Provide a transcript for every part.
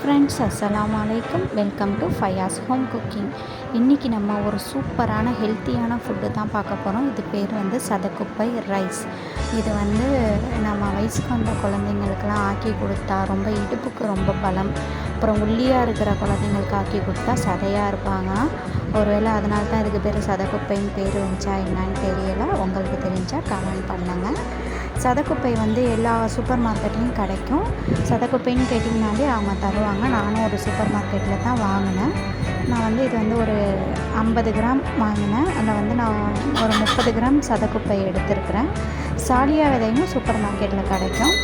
அஸ்ஸலாமு அலைக்கும் welcome to Fayaz home cooking இன்றைக்கி நம்ம ஒரு சூப்பரான ஹெல்த்தியான ஃபுட்டு தான் பார்க்க போகிறோம் இது பேர் வந்து சதக்குப்பை ரைஸ். இது வந்து நம்ம வயசுக்கு வந்த குழந்தைங்களுக்கெல்லாம் ஆக்கி கொடுத்தா ரொம்ப இடுப்புக்கு ரொம்ப பலம். அப்புறம் உள்ளியாக இருக்கிற குழந்தைங்களுக்கு ஆக்கி கொடுத்தா சதையாக இருப்பாங்க. ஒருவேளை அதனால தான் இதுக்கு பேர் சதக்குப்பைன்னு பேர் வந்துச்சா என்னன்னு தெரியலை. உங்களுக்கு தெரிஞ்சால் கமெண்ட் பண்ணுங்கள் சதக்குப்பை வந்து எல்லா சூப்பர் மார்க்கெட்லேயும் கிடைக்கும். சதக்குப்பைன்னு கேட்டிங்கனாலே அவங்க தருவாங்க. நானும் ஒரு சூப்பர் மார்க்கெட்டில் தான் வாங்கினேன். நான் வந்து இது வந்து ஒரு ஐம்பது கிராம் வாங்கினேன். அதில் வந்து நான் ஒரு முப்பது கிராம் சதக்குப்பை எடுத்திருக்கிறேன். சாலியா விதையும் சூப்பர் மார்க்கெட்டில் கிடைக்கும்.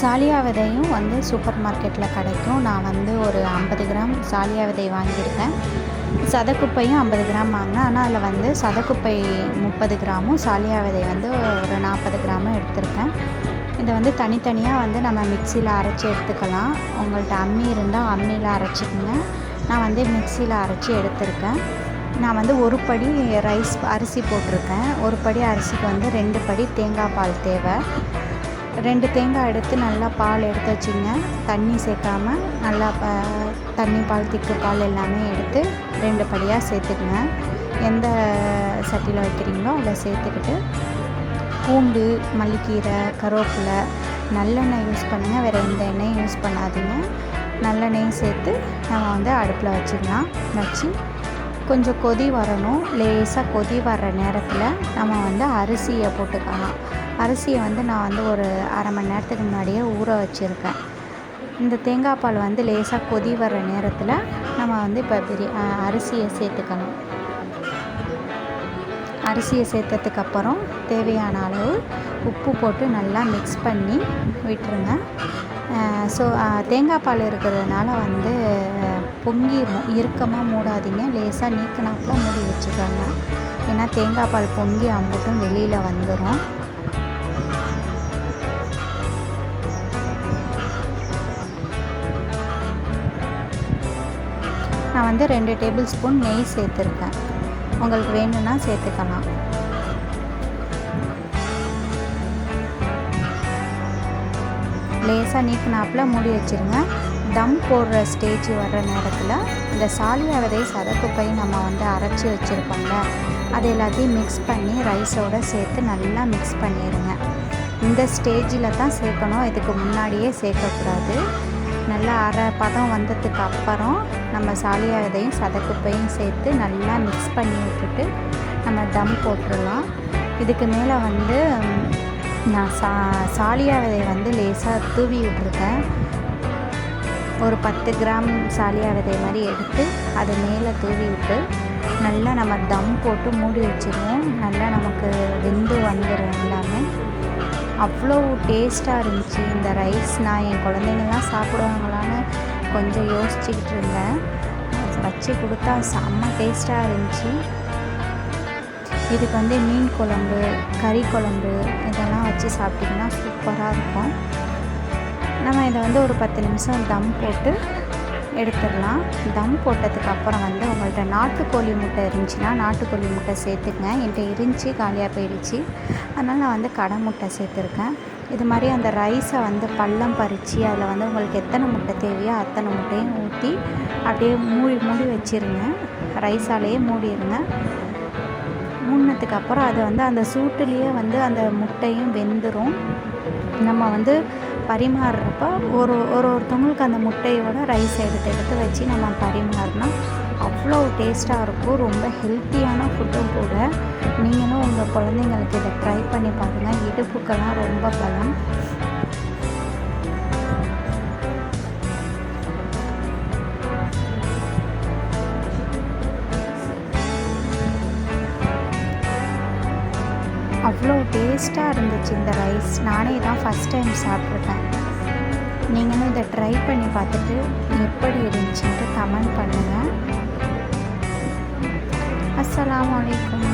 சாலியா விதையும் வந்து சூப்பர் மார்க்கெட்டில் கிடைக்கும். நான் வந்து ஒரு ஐம்பது கிராம் சாலியா விதை வாங்கியிருக்கேன். சதக்குப்பையும் ஐம்பது கிராம் வாங்கினேன். ஆனால் அதில் வந்து சதக்குப்பை முப்பது கிராமும் சாலியா விதை வந்து ஒரு நாற்பது கிராமும் எடுத்திருக்கேன். இதை வந்து தனித்தனியாக வந்து நம்ம மிக்சியில் அரைச்சி எடுத்துக்கலாம். உங்கள்கிட்ட அம்மி இருந்தால் அம்மியில் அரைச்சிக்கோங்க. நான் வந்து மிக்சியில் அரைச்சி எடுத்திருக்கேன். நான் வந்து ஒரு படி ரைஸ் அரிசி போட்டிருக்கேன். ஒரு படி அரிசிக்கு வந்து ரெண்டு படி தேங்காய் பால் தேவை. ரெண்டு தேங்காய் எடுத்து நல்லா பால் எடுத்து வச்சுங்க. தண்ணி சேர்க்காமல் நல்லா தண்ணி பால் திக்கு பால் எல்லாமே எடுத்து ரெண்டு படியாக சேர்த்துக்குங்க. எந்த சட்டியில் வைக்கிறீங்களோ அதில் சேர்த்துக்கிட்டு பூண்டு மல்லிக்கீரை கருவேப்பிலை நல்லெண்ணெய் யூஸ் பண்ணுங்கள் வேறு எந்த எண்ணெயும் யூஸ் பண்ணாதீங்க. நல்லெண்ணெயும் சேர்த்து நம்ம வந்து அடுப்பில் வச்சுக்கலாம் வச்சு கொஞ்சம் கொதி வரணும். லேசாக கொதி வர்ற நேரத்தில் நம்ம வந்து அரிசியை போட்டுக்கலாம். அரிசியை வந்து நான் வந்து ஒரு அரை மணி நேரத்துக்கு முன்னாடியே ஊற வச்சுருக்கேன். இந்த தேங்காய் பால் வந்து லேசாக கொதி வர்ற நேரத்தில் நம்ம வந்து இப்போ பிரி அரிசியை சேர்த்துக்கணும். அரிசியை சேர்த்ததுக்கப்புறம் தேவையான அளவு உப்பு போட்டு நல்லா மிக்ஸ் பண்ணி விட்டுருங்க. ஸோ தேங்காய் பால் இருக்கிறதுனால வந்து பொங்கிடும் இறுக்கமாக மூடாதீங்க. லேசாக நீக்கினாப்புல மூடி வச்சுக்கோங்க. ஏன்னா தேங்காய் பால் பொங்கி அம்புட்டும் வெளியில் வந்துடும் நான் வந்து ரெண்டு டேபிள் ஸ்பூன் நெய் சேர்த்துருக்கேன். உங்களுக்கு வேணும்னா சேர்த்துக்கலாம். லேசாக நீக்கினாப்பில் மூடி வச்சுருங்க. தம் போடுற ஸ்டேஜ் வர்ற நேரத்தில் இந்த சாலியா விதை சதக்குப்பை நம்ம வந்து அரைச்சி வச்சுருப்போம்ல அது எல்லாத்தையும் மிக்ஸ் பண்ணி ரைஸோடு சேர்த்து நல்லா மிக்ஸ் பண்ணிடுங்க இந்த ஸ்டேஜில் தான் சேர்க்கணும். இதுக்கு முன்னாடியே சேர்க்கக்கூடாது. நல்லா அரை பதம் வந்ததுக்கு அப்புறம் நம்ம சாலியா விதையும் சதக்குப்பையும் சேர்த்து நல்லா மிக்ஸ் பண்ணி விட்டுட்டு நம்ம தம் போட்டுடலாம். இதுக்கு மேலே வந்து நான் சா சாலியா விதை வந்து லேசாக தூவி விட்ருக்கேன் ஒரு பத்து கிராம் சாலியா விதை மாதிரி எடுத்து அது மேலே தூவி விட்டு நல்லா நம்ம தம் போட்டு மூடி வச்சுருவோம். நல்லா நமக்கு வெந்து வந்துடும் எல்லாமே. அவ்வளோ டேஸ்ட்டாக இருந்துச்சு. இந்த ரைஸ் நான் என் குழந்தைங்கள்லாம் சாப்பிடுவாங்களான்னு கொஞ்சம் யோசிச்சுக்கிட்டு இருந்தேன் வச்சு கொடுத்தா செம்ம டேஸ்ட்டாக இருந்துச்சு. இதுக்கு வந்து மீன் குழம்பு கறி குழம்பு இதெல்லாம் வச்சு சாப்பிட்டிங்கன்னா சூப்பராக இருக்கும். நம்ம இதை வந்து ஒரு பத்து நிமிஷம் தம் போட்டு எடுத்துடலாம். தம் போட்டதுக்கு அப்புறம் வந்து உங்கள்கிட்ட நாட்டுக்கோழி முட்டை இருந்துச்சுன்னா நாட்டுக்கோழி முட்டை சேர்த்துக்கங்க. என்கிட்ட இருந்துச்சு காலியாக போயிடுச்சு. அதனால் நான் வந்து கடை முட்டை சேர்த்துருக்கேன். இது மாதிரி அந்த ரைஸை வந்து பள்ளம் பறித்து அதில் வந்து உங்களுக்கு எத்தனை முட்டை தேவையோ அத்தனை முட்டையும் ஊற்றி அப்படியே மூடி மூடி வச்சுருங்க. ரைஸாலேயே மூடிடுங்க மூடினதுக்கு அப்புறம் அது வந்து அந்த சூட்டுலேயே வந்து அந்த முட்டையும் வெந்துடும் நம்ம வந்து பரிமாறுறப்போ ஒரு ஒரு ஒருத்தவங்களுக்கு அந்த முட்டையோட ரைஸ் எடுத்து எடுத்து வச்சு நம்ம பரிமாறினா அவ்வளோ டேஸ்ட்டாக இருக்கும். ரொம்ப ஹெல்த்தியான ஃபுட்டும் கூட. நீங்களும் உங்கள் குழந்தைங்களுக்கு இதை ட்ரை பண்ணி பாருங்கள் இடுப்புக்கெல்லாம் ரொம்ப பலம். அவ்வளோ டேஸ்ட்டாக இருந்துச்சு இந்த ரைஸ். நானே தான் ஃபஸ்ட் டைம் சாப்பிட்ருக்கேன் நீங்களும் இதை ட்ரை பண்ணி பார்த்துட்டு எப்படி இருந்துச்சுன்ட்டு கமெண்ட் பண்ணுங்கள் அஸ்லாம் வலைக்கம்